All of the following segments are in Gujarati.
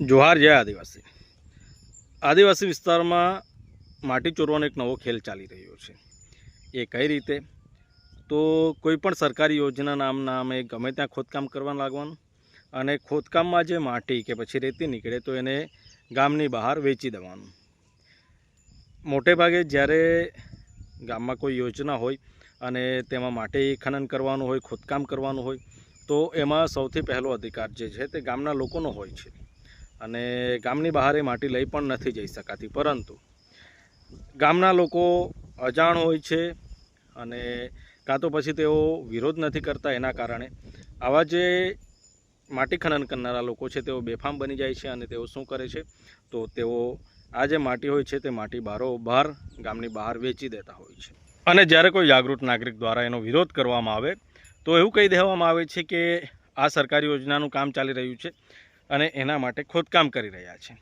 જોહાર જય આદિવાસી. આદિવાસી વિસ્તારમાં માટી ચોરવાનો એક નવો ખેલ ચાલી રહ્યો છે. એ કઈ રીતે? તો કોઈ પણ સરકારી યોજના નામ નામે ગમે ત્યાં ખોદકામ કરવા લાગવાનું અને ખોદકામમાં જે માટી કે પછી રેતી નીકળે તો એને ગામની બહાર વેચી દેવાનું. મોટે ભાગે જ્યારે ગામમાં કોઈ યોજના હોય અને તેમાં માટી ખનન કરવાનું હોય, ખોદકામ કરવાનું હોય, તો એમાં સૌથી પહેલો અધિકાર જે છે તે ગામના લોકોનો હોય છે. અને ગામની બહાર એ માટી લઈ પણ નથી જઈ શકાતી, પરંતુ ગામના લોકો અજાણ હોય છે અને કાં તો પછી તેઓ વિરોધ નથી કરતા એના કારણે. આવા જે માટી ખનન કરનારા લોકો છે, તેઓ બેફામ બની જાય છે અને તેઓ શું કરે છે? તો તેઓ આ જે માટી હોય છે, તે માટી બારોબાર ગામની બહાર વેચી દેતા હોય છે. અને જ્યારે કોઈ જાગૃત નાગરિક દ્વારા એનો વિરોધ કરવામાં આવે, તો એવું કહી દેવામાં આવે છે કે આ સરકારી યોજનાનું કામ ચાલી રહ્યું છે. અને એના માટે ખોદકામ કરી રહ્યા છે.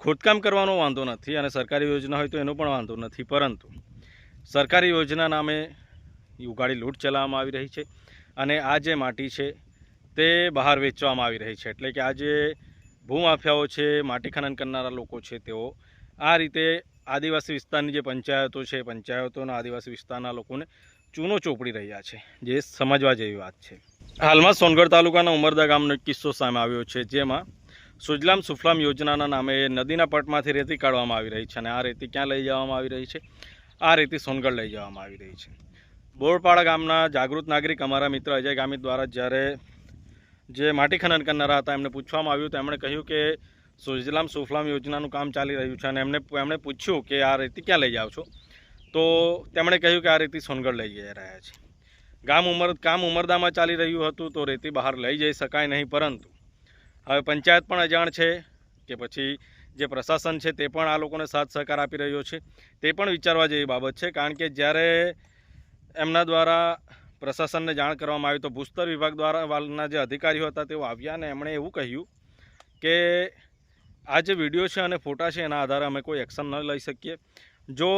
ખોદકામ કરવાનો વાંધો નથી અને સરકારી યોજના હોય તો એનો પણ વાંધો નથી, પરંતુ સરકારી યોજના નામે ઉગાડી લૂંટ ચલાવવામાં આવી રહી છે અને આ જે માટી છે તે બહાર વેચવામાં આવી રહી છે. એટલે કે આ જે ભૂમાફિયાઓ છે, માટી ખનન કરનારા લોકો છે, તેઓ આ રીતે આદિવાસી વિસ્તારની જે પંચાયતો છે, પંચાયતોના આદિવાસી વિસ્તારના લોકોને ચૂનો ચોપડી રહ્યા છે, જે સમજવા જેવી વાત છે. હાલમાં સોનગઢ તાલુકાના ઉમરદા ગામનો એક કિસ્સો સામે આવ્યો છે, જેમાં સુજલામ સુફલામ યોજનાના નામે નદીના પટમાંથી રેતી કાઢવામાં આવી રહી છે અને આ રેતી ક્યાં લઈ જવામાં આવી રહી છે? આ રેતી સોનગઢ લઈ જવામાં આવી રહી છે. બોરપાડા ગામના જાગૃત નાગરિક અમારા મિત્ર અજય ગામિત દ્વારા જ્યારે જે માટી ખનન કરનારા હતા, એમને પૂછવામાં આવ્યું, તો એમણે કહ્યું કે સુજલામ સુફલામ યોજનાનું કામ ચાલી રહ્યું છે અને એમને એમણે પૂછ્યું કે આ રેતી ક્યાં લઈ જાઓ છો? તો તેમણે કહ્યું કે આ રેતી સોનગઢ લઈ જઈ રહ્યા છે. ગામ ઉમર કામ ઉમરદામાં ચાલી રહ્યું હતું તો રેતી બહાર લઈ જઈ શકાય નહીં, પરંતુ હવે પંચાયત પણ અજાણ છે કે પછી જે પ્રશાસન છે તે પણ આ લોકોને સાથ સહકાર આપી રહ્યો છે. તે પણ વિચારવા જેવી બાબત છે, કારણ કે જ્યારે એમના દ્વારા પ્રશાસનને જાણ કરવામાં આવી તો ભૂસ્તર વિભાગ દ્વારા વાલના જે અધિકારીઓ હતા તેઓ આવ્યા અને એમણે એવું કહ્યું કે આ જે વીડિયો છે અને ફોટા છે એના આધારે અમે કોઈ એક્શન ન લઈ શકીએ. જો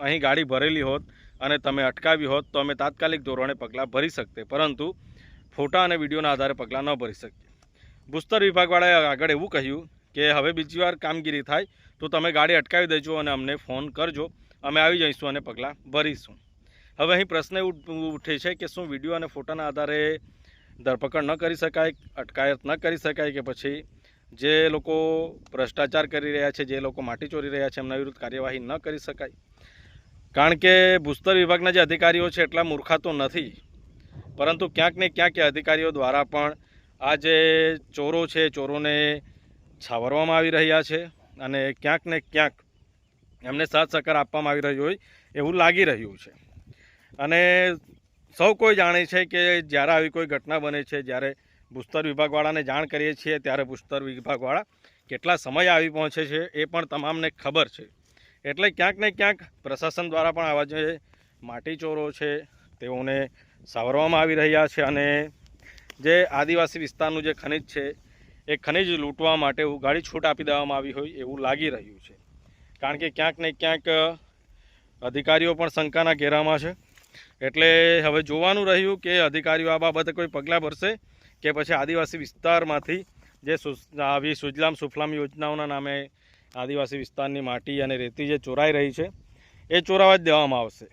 અહીં ગાડી ભરેલી હોત અને તમે અટકાવી હોત તો અમે તાત્કાલિક ધોરણે પગલાં ભરી શકતે. પરંતુ ફોટા અને વિડીયોના આધારે પગલાં ન ભરી શકીએ. ભૂસ્તર વિભાગવાળાએ આગળ એવું કહ્યું કે, હવે બીજી વાર કામગીરી થાય તો તમે ગાડી અટકાવી દેજો અને અમને ફોન કરજો. અમે આવી જઈશું અને પગલાં ભરીશું. હવે અહીં પ્રશ્ન ઉઠે છે કે શું વીડિયો અને ફોટાના આધારે ધરપકડ ન કરી શકાય, અટકાયત ન કરી શકાય કે પછી જે લોકો ભ્રષ્ટાચાર કરી રહ્યા છે, જે લોકો માટી ચોરી રહ્યા છે, એમના વિરુદ્ધ કાર્યવાહી ન કરી શકાય? કારણ કે ભૂસ્તર વિભાગના જે અધિકારીઓ છે એટલા મૂર્ખા તો નથી. પરંતુ ક્યાંક ને ક્યાંક એ અધિકારીઓ દ્વારા પણ આ જે ચોરો છે, ચોરોને છાવરવામાં આવી રહ્યા છે અને ક્યાંક ને ક્યાંક એમને સાથ સહકાર આપવામાં આવી રહ્યો હોય એવું લાગી રહ્યું છે. અને સૌ કોઈ જાણે છે કે જ્યારે આવી કોઈ ઘટના બને છે, જ્યારે ભૂસ્તર વિભાગવાળાને જાણ કરીએ છીએ ત્યારે ભૂસ્તર વિભાગવાળા કેટલા સમય આવી પહોંચે છે એ પણ તમામને ખબર છે. એટલે ક્યાંક ને ક્યાંક પ્રશાસન દ્વારા પણ આવા જે માટીચોરો છે, તેઓને સાવરવામાં આવી રહ્યા છે અને જે આદિવાસી વિસ્તારનું જે ખનિજ છે, એ ખનિજ લૂંટવા માટે ઉગાડી છૂટ આપી દેવામાં આવી હોય એવું લાગી રહ્યું છે. કારણ કે ક્યાંક ને ક્યાંક અધિકારીઓ પણ શંકાના ઘેરામાં છે. એટલે હવે જોવાનું રહ્યું કે અધિકારીઓ આ બાબતે કોઈ પગલાં ભરશે કે પછી આદિવાસી વિસ્તારમાંથી જે આવી સુજલામ સુફલામ યોજનાઓના નામે આદિવાસી વિસ્તારની માટી અને રેતી જે ચોરાઈ રહી છે, એ ચોરાવા જ દેવામાં આવશે.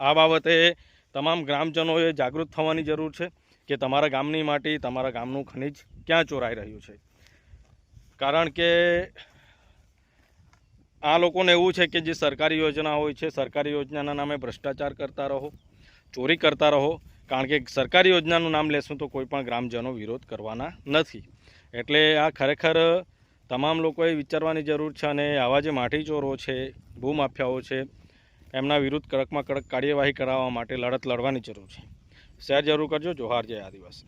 આ બાબતે તમામ ગ્રામજનોએ જાગૃત થવાની જરૂર છે કે તમારા ગામની માટી, તમારા ગામનું ખનિજ ક્યાં ચોરાઈ રહ્યું છે. કારણ કે આ લોકોને એવું છે કે જે સરકારી યોજના હોય છે, સરકારી યોજનાના નામે ભ્રષ્ટાચાર કરતા રહો, ચોરી કરતા રહો, કારણ કે સરકારી યોજનાનું નામ લેશું તો કોઈ પણ ગ્રામજનો વિરોધ કરવાના નથી. એટલે આ ખરેખર તમામ લોકોએ વિચારવાની જરૂર છે અને આવા જે માઠીચોરો છે, ભૂમાફિયાઓ છે, એમના વિરુદ્ધ કડકમાં કડક કાર્યવાહી કરાવવા માટે લડત લડવાની જરૂર છે. શેર જરૂર કરજો. જોહાર જય આદિવાસી.